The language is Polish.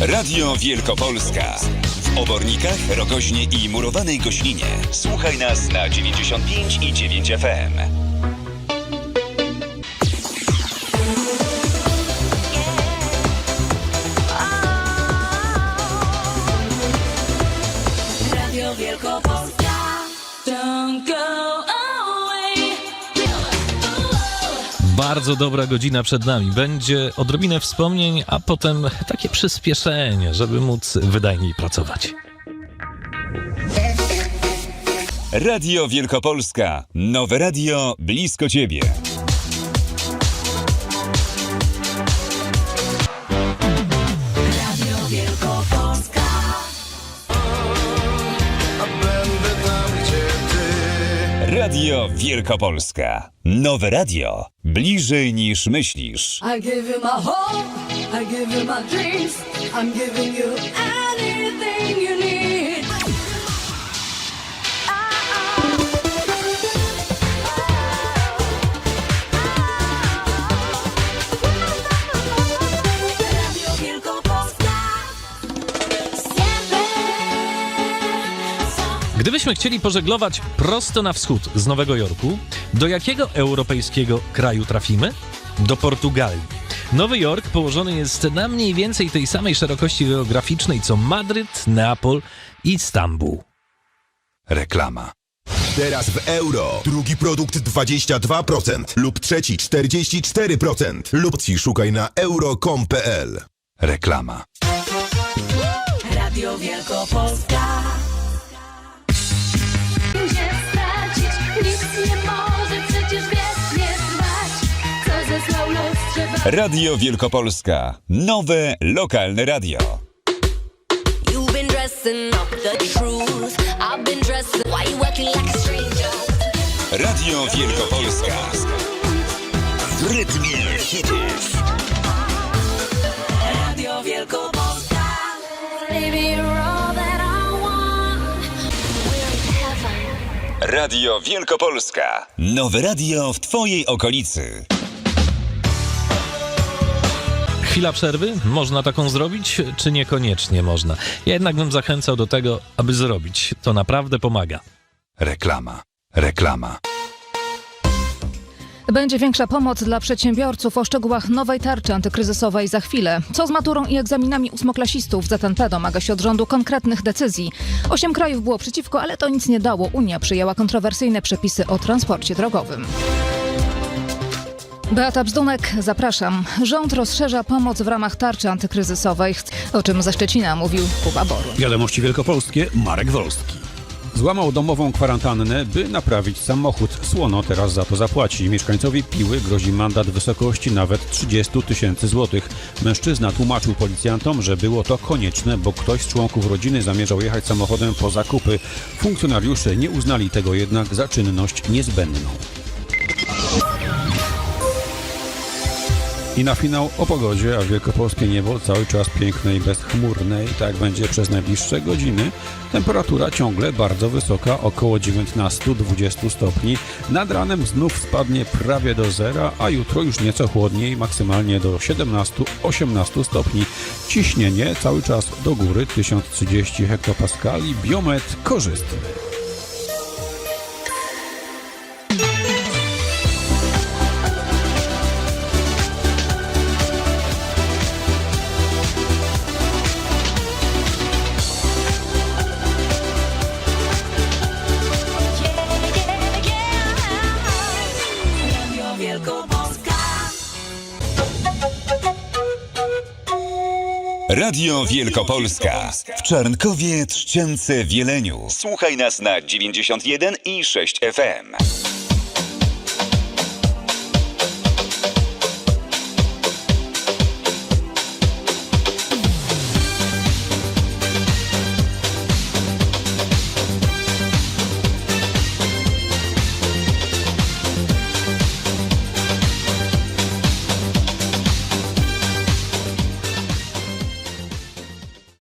Radio Wielkopolska. W Obornikach, Rogoźnie i Murowanej Goślinie. Słuchaj nas na 95 i 9 FM. Radio Wielkopolska. Don't go Bardzo dobra godzina przed nami. Będzie odrobinę wspomnień, a potem takie przyspieszenie, żeby móc wydajniej pracować. Radio Wielkopolska. Nowe radio blisko ciebie. Radio Wielkopolska. Nowe radio. Bliżej niż myślisz. I give you my hope. I give you my dreams. I'm giving you anything Gdybyśmy chcieli pożeglować prosto na wschód z Nowego Jorku, do jakiego europejskiego kraju trafimy? Do Portugalii. Nowy Jork położony jest na mniej więcej tej samej szerokości geograficznej co Madryt, Neapol i Stambuł. Reklama. Teraz w euro. Drugi produkt 22% lub trzeci 44% lub ci szukaj na euro.com.pl. Reklama. Radio Wielkopolska. Radio Wielkopolska. Nowe lokalne radio. You've been dressing up the truth. I've been dressing. Why you acting like a stranger? Radio Wielkopolska. W rytmie hitów. Radio Wielkopolska. Baby, you're all that I want. We're in heaven. Radio Wielkopolska. Nowe radio w twojej okolicy. Chwila przerwy? Można taką zrobić, czy niekoniecznie można? Ja jednak bym zachęcał do tego, aby zrobić. To naprawdę pomaga. Reklama. Reklama. Będzie większa pomoc dla przedsiębiorców o szczegółach nowej tarczy antykryzysowej za chwilę. Co z maturą i egzaminami ósmoklasistów? ZNP domaga się od rządu konkretnych decyzji. Osiem krajów było przeciwko, ale to nic nie dało. Unia przyjęła kontrowersyjne przepisy o transporcie drogowym. Beata Bzdunek, zapraszam. Rząd rozszerza pomoc w ramach tarczy antykryzysowej, o czym ze Szczecina mówił Kuba Boru. Wiadomości wielkopolskie Marek Wolski. Złamał domową kwarantannę, by naprawić samochód. Słono teraz za to zapłaci. Mieszkańcowi Piły grozi mandat w wysokości nawet 30 tysięcy złotych. Mężczyzna tłumaczył policjantom, że było to konieczne, bo ktoś z członków rodziny zamierzał jechać samochodem po zakupy. Funkcjonariusze nie uznali tego jednak za czynność niezbędną. I na finał o pogodzie, a wielkopolskie niebo cały czas piękne i bezchmurne i tak będzie przez najbliższe godziny. Temperatura ciągle bardzo wysoka, około 19-20 stopni. Nad ranem znów spadnie prawie do zera, a jutro już nieco chłodniej, maksymalnie do 17-18 stopni. Ciśnienie cały czas do góry, 1030 hektopaskali, biometr korzystny. Radio Wielkopolska. W Czarnkowie, Trzciance, Wieleniu. Słuchaj nas na 91 i 6 FM.